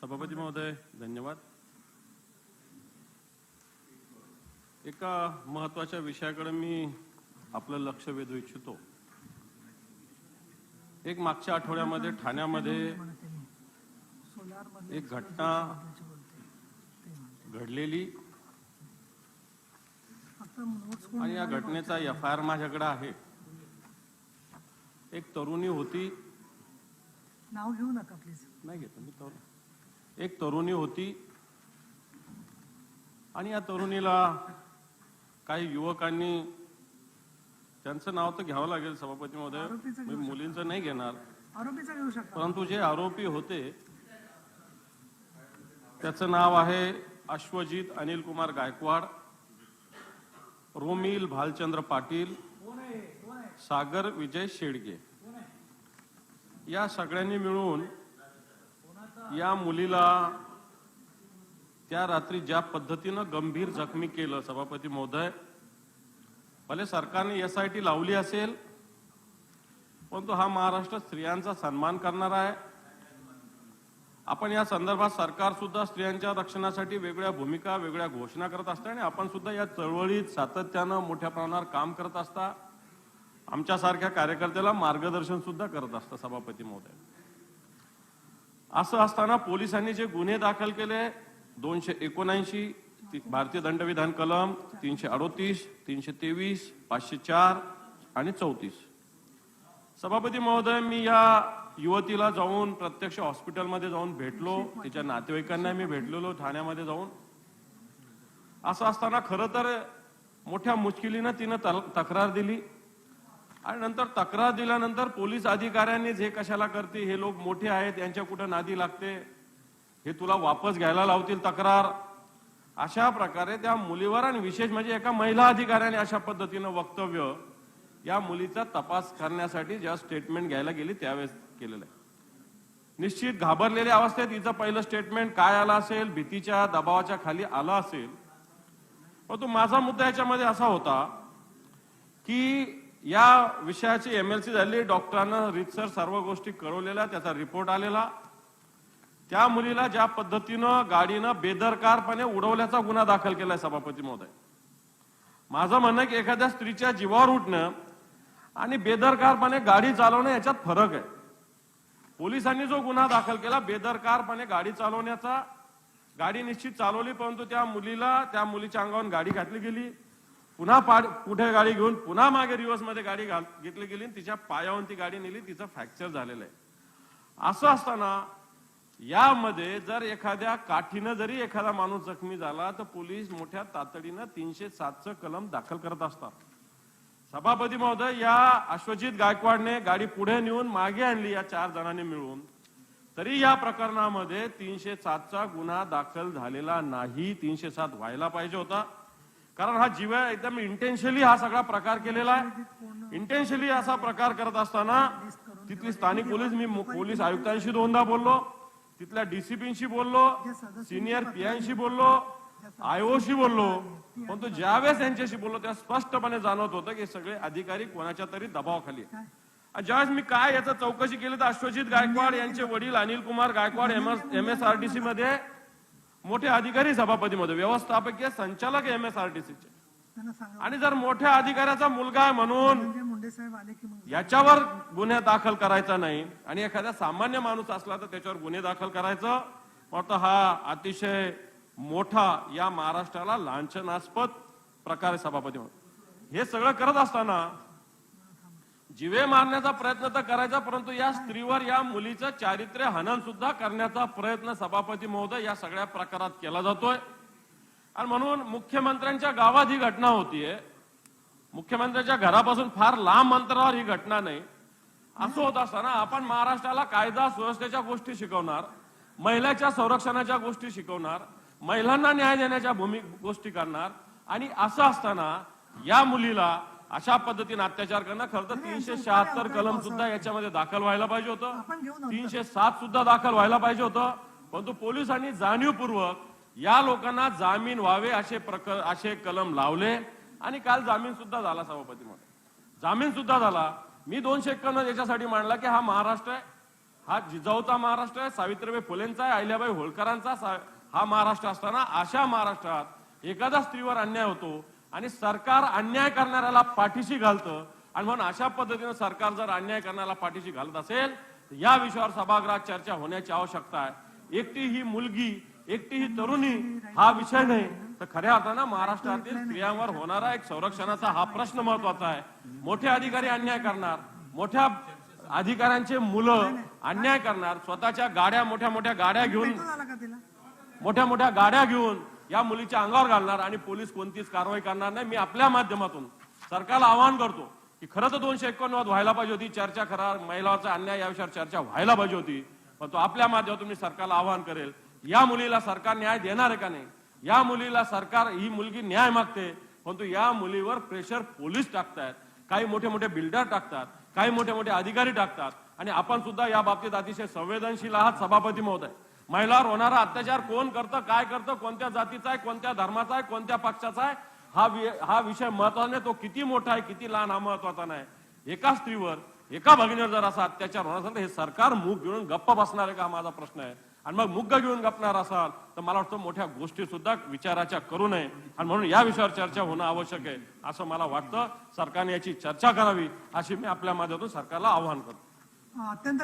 सभापती महोदय धन्यवाद. एका महत्त्वाच्या विषयाकडे मी आपलं लक्ष वेधू इच्छितो. एक मागच्या आठवड्यामध्ये ठाण्यामध्ये एक घटना घडलेली. आणि या घटनेचा एफ आय आर माझ्याकडे आहे. एक तरुणी होती. नाव घेऊ नका प्लीज नाही घेतो मी तरुण. एक तरुणी होती आणि या तरुणीला काही युवकांनी त्यांचं नाव तर घ्यावं लागेल सभापती महोदय. मी मुलींचं नाही घेणार. आरोपीचा घेऊ शकता. परंतु जे आरोपी होते त्याचं नाव आहे अश्वजित अनिल कुमार गायकवाड रोमिल भालचंद्र पाटील सागर विजय शेडगे. या सगळ्यांनी मिळून या मुलीला त्या रात्री ज्या पद्धतीनं गंभीर जखमी केलं सभापती महोदय भले सरकारने एस आय टी लावली असेल परंतु हा महाराष्ट्र स्त्रियांचा सन्मान करणार आहे. आपण या संदर्भात सरकार सुद्धा स्त्रियांच्या रक्षणासाठी वेगळ्या भूमिका वेगळ्या घोषणा करत असता आणि आपण सुद्धा या चळवळीत सातत्यानं मोठ्या प्रमाणावर काम करत असता. आमच्यासारख्या कार्यकर्त्याला मार्गदर्शन सुद्धा करत असतं सभापती महोदय. असं असताना पोलिसांनी जे गुन्हे दाखल केले दोनशे एकोणऐंशी भारतीय दंडविधान कलम तीनशे अडोतीस तीनशे तेवीस पाचशे चार आणि चौतीस. सभापती महोदय मी या युवतीला जाऊन प्रत्यक्ष हॉस्पिटलमध्ये जाऊन भेटलो तिच्या नातेवाईकांना मी भेटलेलो ठाण्यामध्ये जाऊन. असं असताना खरं तर मोठ्या मुश्किलीनं तिनं तक्रार दिली. आणि नंतर तक्रार दिल्यानंतर पोलीस अधिकाऱ्यांनी जे कशाला करते हे लोक मोठे आहेत यांच्या कुठं नादी लागते हे तुला वापस घ्यायला लावतील तक्रार. अशा प्रकारे त्या मुलीवर आणि विशेष म्हणजे एका महिला अधिकाऱ्याने अशा पद्धतीनं वक्तव्य या मुलीचा तपास करण्यासाठी ज्या स्टेटमेंट घ्यायला गेली त्यावेळेस केलेलं आहे. निश्चित घाबरलेल्या अवस्थेत हिचं पहिलं स्टेटमेंट काय आलं असेल भीतीच्या दबावाच्या खाली आलं असेल. परंतु माझा मुद्दा याच्यामध्ये असा होता की या विषयाची एमएलसी झाली डॉक्टरांना रितसर सर्व गोष्टी कळवलेल्या त्याचा रिपोर्ट आलेला. त्या मुलीला ज्या पद्धतीनं गाडीनं बेदरकारपणे उडवल्याचा गुन्हा दाखल केलाय सभापती महोदय. माझं म्हणणं की एखाद्या स्त्रीच्या जीवावर उठणं आणि बेदरकारपणे गाडी चालवणं याच्यात फरक आहे. पोलिसांनी जो गुन्हा दाखल केला बेदरकारपणे गाडी चालवण्याचा गाडी निश्चित चालवली परंतु त्या मुलीला त्या मुलीच्या अंगावर गाडी घातली गेली. पुन्हा पाड पुढे गाडी घेऊन पुन्हा मागे रिव्हर्समध्ये गाडी घाल घेतली गेली आणि तिच्या पायावरून ती गाडी नेली तिचं फ्रॅक्चर झालेलं आहे. असं असताना यामध्ये जर एखाद्या काठीनं जरी एखादा माणूस जखमी झाला तर पोलीस मोठ्या तातडीनं तीनशे सातचं कलम दाखल करत असतात. सभापती महोदय या अश्वजित गायकवाडने गाडी पुढे नेऊन मागे आणली या चार जणांनी मिळून. तरी या प्रकरणामध्ये तीनशे सातचा गुन्हा दाखल झालेला नाही तीनशे सात व्हायला पाहिजे होता. कारण हा जीव एकदम इंटेन्शनली हा सगळा प्रकार केलेला आहे. इंटेन्शनली असा प्रकार करत असताना तिथली स्थानिक पोलीस मी पोलीस आयुक्तांशी दोनदा बोललो तिथल्या डीसीपीशी बोललो सिनियर पीआयशी बोललो आयओशी बोललो. पण तो ज्यावेळेस यांच्याशी बोललो त्या स्पष्टपणे जाणवत होतं की सगळे अधिकारी कोणाच्या तरी दबावाखाली ज्यावेळेस मी काय याचा चौकशी केली तर अश्वजित गायकवाड यांचे वडील Anil Kumar Gaikwad M S R D C मध्ये मोठे अधिकारी सभापती मध्ये व्यवस्थापकीय संचालक एम एस आर टी सीचे आणि जर मोठ्या अधिकाऱ्याचा मुलगा आहे म्हणून म्हणजे मुंडे साहेब आले की मग? याच्यावर गुन्हे दाखल करायचा नाही. आणि एखाद्या सामान्य माणूस असला तर त्याच्यावर गुन्हे दाखल करायचं. वाटतं हा अतिशय मोठा या महाराष्ट्राला लांछनास्पद प्रकारे सभापती म्हणून. हे सगळं करत असताना जिवे मारण्याचा प्रयत्न तर करायचा परंतु या स्त्रीवर या मुलीचं चारित्र्य हनन सुद्धा करण्याचा प्रयत्न सभापती महोदय या सगळ्या प्रकारात केला जातोय. आणि म्हणून मुख्यमंत्र्यांच्या गावात ही घटना होतीये. मुख्यमंत्र्यांच्या घरापासून फार लांब अंतरावर ही घटना नाही. असं होत असताना आपण महाराष्ट्राला कायदा सुव्यवस्थेच्या गोष्टी शिकवणार महिलाच्या संरक्षणाच्या गोष्टी शिकवणार महिलांना न्याय देण्याच्या भूमी गोष्टी करणार आणि असं असताना या मुलीला अशा पद्धतीने अत्याचार करणं खरं तर तीनशे शहात्तर कलम सुद्धा याच्यामध्ये दाखल व्हायला पाहिजे होतं. तीनशे सात सुद्धा दाखल व्हायला पाहिजे होतं. परंतु पोलिसांनी जाणीवपूर्वक या लोकांना जामीन व्हावे असे प्रकर असे कलम लावले. आणि काल जामीन सुद्धा झाला सभापती मध्ये जामीन सुद्धा झाला. मी दोनशे एक्कावन्न याच्यासाठी मांडला की हा महाराष्ट्र आहे. हा जिजाऊचा महाराष्ट्र आहे सावित्रीबाई फुलेंचा आहे अहिल्याबाई होळकरांचा हा महाराष्ट्र असताना अशा महाराष्ट्रात एखाद्या स्त्रीवर अन्याय होतो आणि सरकार अन्याय करणाऱ्याला पाठीशी घालतं आणि म्हणून अशा पद्धतीनं सरकार जर अन्याय करण्याला पाठीशी घालत असेल तर या विषयावर सभागृहात चर्चा होण्याची आवश्यकता आहे. एकटी ही मुलगी एकटी ही तरुणी हा विषय नाही. तर खऱ्या अर्थानं महाराष्ट्रातील स्त्रियांवर होणारा एक संरक्षणाचा हा प्रश्न महत्त्वाचा आहे. मोठे अधिकारी अन्याय करणार मोठ्या अधिकाऱ्यांचे मुलं अन्याय करणार स्वतःच्या गाड्या मोठ्या मोठ्या गाड्या घेऊन मोठ्या मोठ्या गाड्या घेऊन या मुलीच्या अंगावर घालणार आणि पोलीस कोणतीच कारवाई करणार नाही. मी आपल्या माध्यमातून सरकारला आवाहन करतो की खरं तर दोनशे एकोणनव्वद व्हायला पाहिजे होती. चर्चा करा. महिलांचा अन्याय या विषयावर चर्चा व्हायला पाहिजे होती. पण तो आपल्या माध्यमातून मी सरकारला आवाहन करेल. या मुलीला सरकार न्याय देणार आहे का नाही? या मुलीला सरकार ही मुलगी न्याय मागते. परंतु या मुलीवर प्रेशर पोलीस टाकतायत. काही मोठे मोठे बिल्डर टाकतात. काही मोठे मोठे अधिकारी टाकतात. आणि आपण सुद्धा या बाबतीत अतिशय संवेदनशील आहात सभापती महोदय. महिलावर होणारा अत्याचार कोण करतं काय करतं कोणत्या जातीचा आहे कोणत्या धर्माचा आहे कोणत्या पक्षाचा आहे हा हा विषय महत्त्वाचा नाही तो किती मोठा आहे किती लहान हा महत्त्वाचा नाही. एका स्त्रीवर एका भगिनीवर जर असा अत्याचार होणार असेल तर हे सरकार मूग घेऊन गप्प बसणार आहे का हा माझा प्रश्न आहे. आणि मग मुग्ग घेऊन गपणार असाल तर मला वाटतं मोठ्या गोष्टी सुद्धा विचाराच्या करू नये. आणि म्हणून या विषयावर चर्चा होणं आवश्यक आहे असं मला वाटतं. सरकारने याची चर्चा करावी अशी मी आपल्या माध्यमातून सरकारला आवाहन करतो. अत्यंत